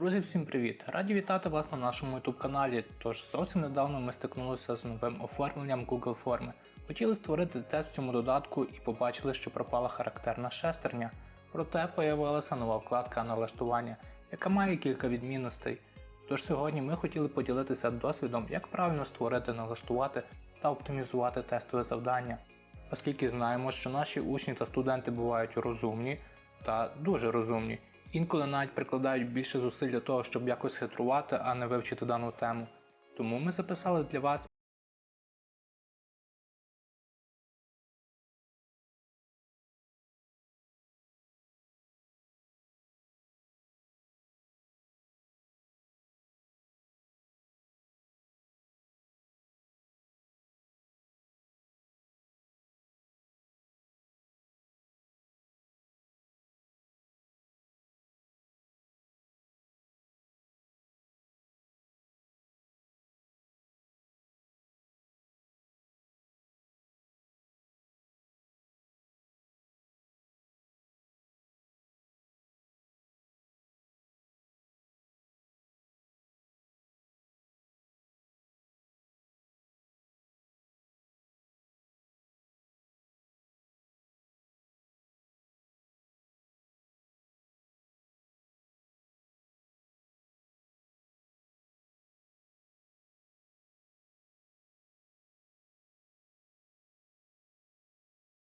Друзі, всім привіт! Раді вітати вас на нашому YouTube каналі. Тож зовсім недавно ми стикнулися з новим оформленням Google форми. Хотіли створити тест в цьому додатку і побачили, що пропала характерна шестерня. Проте появилася нова вкладка налаштування, яка має кілька відмінностей. Тож сьогодні ми хотіли поділитися досвідом, як правильно створити, налаштувати та оптимізувати тестове завдання. Оскільки знаємо, що наші учні та студенти бувають розумні та дуже розумні, інколи навіть прикладають більше зусиль для того, щоб якось хитрувати, а не вивчити дану тему. Тому ми записали для вас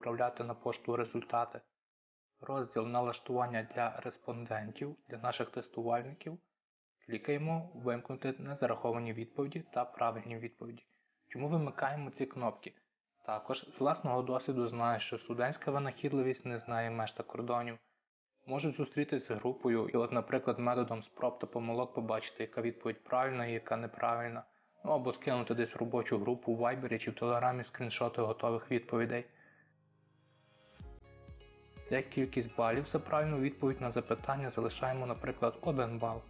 відправляти на пошту результати. Розділ налаштування для респондентів для наших тестувальників. Клікаємо Вимкнути незараховані відповіді та правильні відповіді. Чому вимикаємо ці кнопки? Також з власного досвіду знаю, що студентська винахідливість не знає меж та кордонів. Можуть зустрітися з групою і, от, наприклад, методом спроб та помилок побачити, яка відповідь правильна і яка неправильна. Ну або скинути десь робочу групу в Viber чи в Телеграмі скріншоти готових відповідей. Для кількість балів за правильну відповідь на запитання залишаємо, наприклад, 1 бал.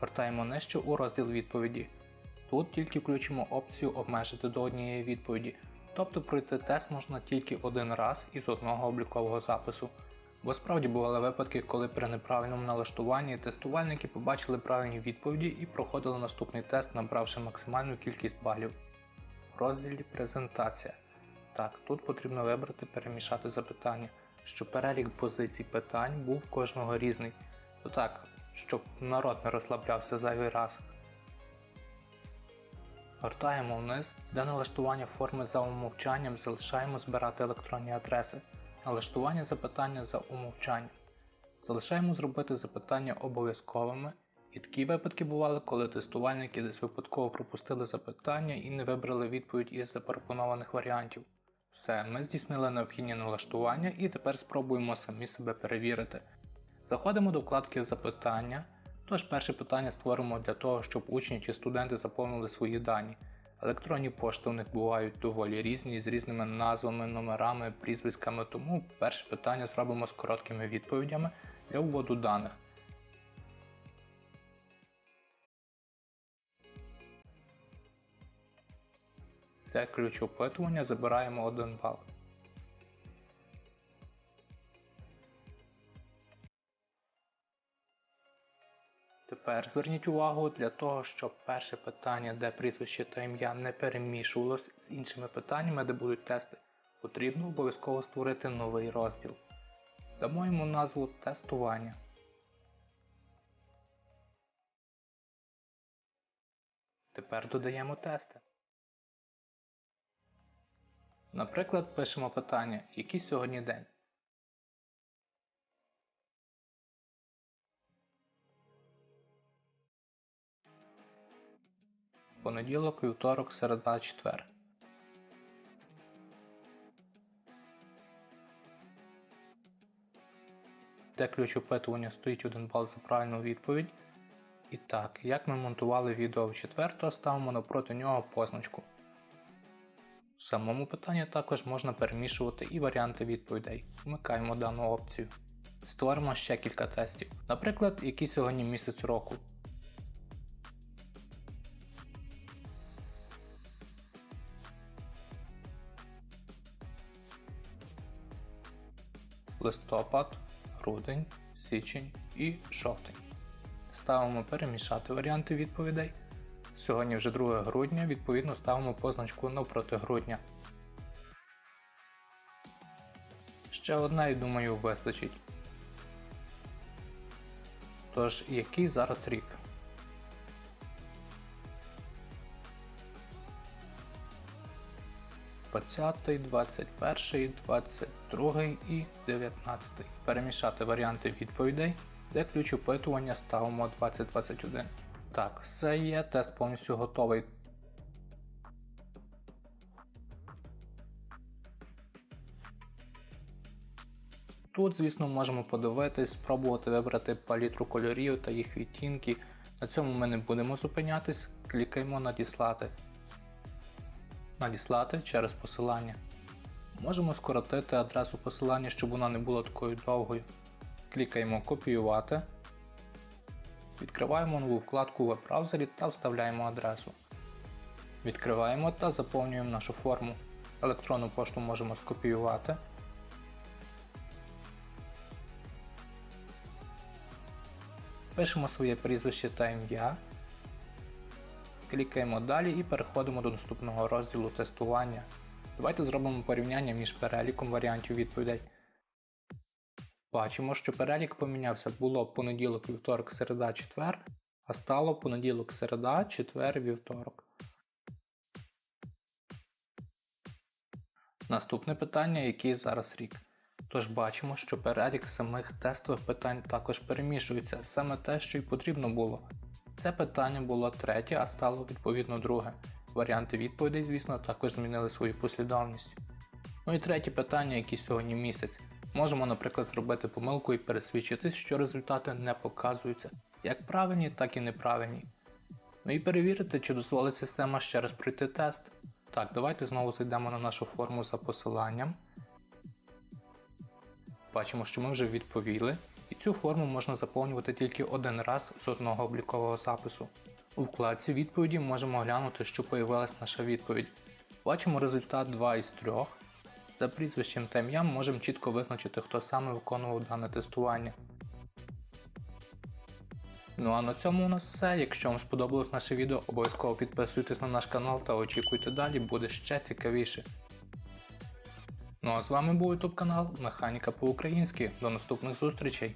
Вертаємо нижче у розділ відповіді. Тут тільки включимо опцію обмежити до однієї відповіді, тобто пройти тест можна тільки один раз із одного облікового запису. Бо справді бували випадки, коли при неправильному налаштуванні тестувальники побачили правильні відповіді і проходили наступний тест, набравши максимальну кількість балів. В розділі Презентація. Так, тут потрібно вибрати перемішати запитання що перелік позицій питань був кожного різний. То так, щоб народ не розслаблявся зайвий раз. Гортаємо вниз, для налаштування форми за умовчанням залишаємо збирати електронні адреси, налаштування запитання за умовчанням. Залишаємо зробити запитання обов'язковими, і такі випадки бували, коли тестувальники десь випадково пропустили запитання і не вибрали відповідь із запропонованих варіантів. Все, ми здійснили необхідні налаштування і тепер спробуємо самі себе перевірити. Заходимо до вкладки Запитання. Тож перше питання створимо для того, щоб учні чи студенти заповнили свої дані. Електронні пошти у них бувають доволі різні, з різними назвами, номерами, прізвиськами, тому перше питання зробимо з короткими відповідями для вводу даних. Для ключ опитування забираємо 1 бал. Тепер зверніть увагу для того, щоб перше питання, де прізвище та ім'я не перемішувалось з іншими питаннями, де будуть тести, потрібно обов'язково створити новий розділ. Дамо йому назву тестування. Тепер додаємо тести. Наприклад, пишемо питання, який сьогодні день. Понеділок, вівторок, середа, четвер. Де ключ опитування стоїть 1 бал за правильну відповідь. І так, як ми монтували відео в четвер, ставимо напроти нього позначку. Самому питанні також можна перемішувати і варіанти відповідей. Вмикаємо дану опцію. Створимо ще кілька тестів. Наприклад, який сьогодні місяць року. Листопад, грудень, січень і жовтень. ставимо перемішати варіанти відповідей. Сьогодні вже 2 грудня, відповідно ставимо позначку навпроти грудня. Ще одна і думаю вистачить. Тож, який зараз рік? Двадцятий, 21, 22 і 19. Перемішати варіанти відповідей, де ключ опитування ставимо 2021. Так, все є, тест повністю готовий. Тут, звісно, можемо подивитись, спробувати вибрати палітру кольорів та їх відтінки. На цьому ми не будемо зупинятись, клікаємо Надіслати. Надіслати через посилання. Можемо скоротити адресу посилання, щоб вона не була такою довгою. Клікаємо Копіювати. Відкриваємо нову вкладку в веб-браузері та вставляємо адресу. Відкриваємо та заповнюємо нашу форму. Електронну пошту можемо скопіювати. Пишемо своє прізвище та ім'я. Клікаємо далі і переходимо до наступного розділу тестування. Давайте зробимо порівняння між переліком варіантів відповідей. Бачимо, що перелік помінявся. Було понеділок, вівторок, середа, четвер, а стало понеділок, середа, четвер, вівторок. Наступне питання, який зараз рік. Тож бачимо, що перелік самих тестових питань також перемішується, саме те, що й потрібно було. Це питання було третє, а стало відповідно друге. Варіанти відповідей, звісно, також змінили свою послідовність. Ну і третє питання, яке сьогодні місяць. Можемо, наприклад, зробити помилку і пересвідчитись, що результати не показуються, як правильні, так і неправильні. Ну і перевірити, чи дозволить система ще раз пройти тест. Так, давайте знову зайдемо на нашу форму за посиланням. Бачимо, що ми вже відповіли, і цю форму можна заповнювати тільки один раз з одного облікового запису. У вкладці відповіді можемо глянути, що появилась наша відповідь. Бачимо результат 2 із 3. За прізвищем та ім'ям можемо чітко визначити, хто саме виконував дане тестування. Ну а на цьому у нас все. Якщо вам сподобалось наше відео, обов'язково підписуйтесь на наш канал та очікуйте далі, буде ще цікавіше. Ну а з вами був YouTube канал Механіка по-українськи. До наступних зустрічей!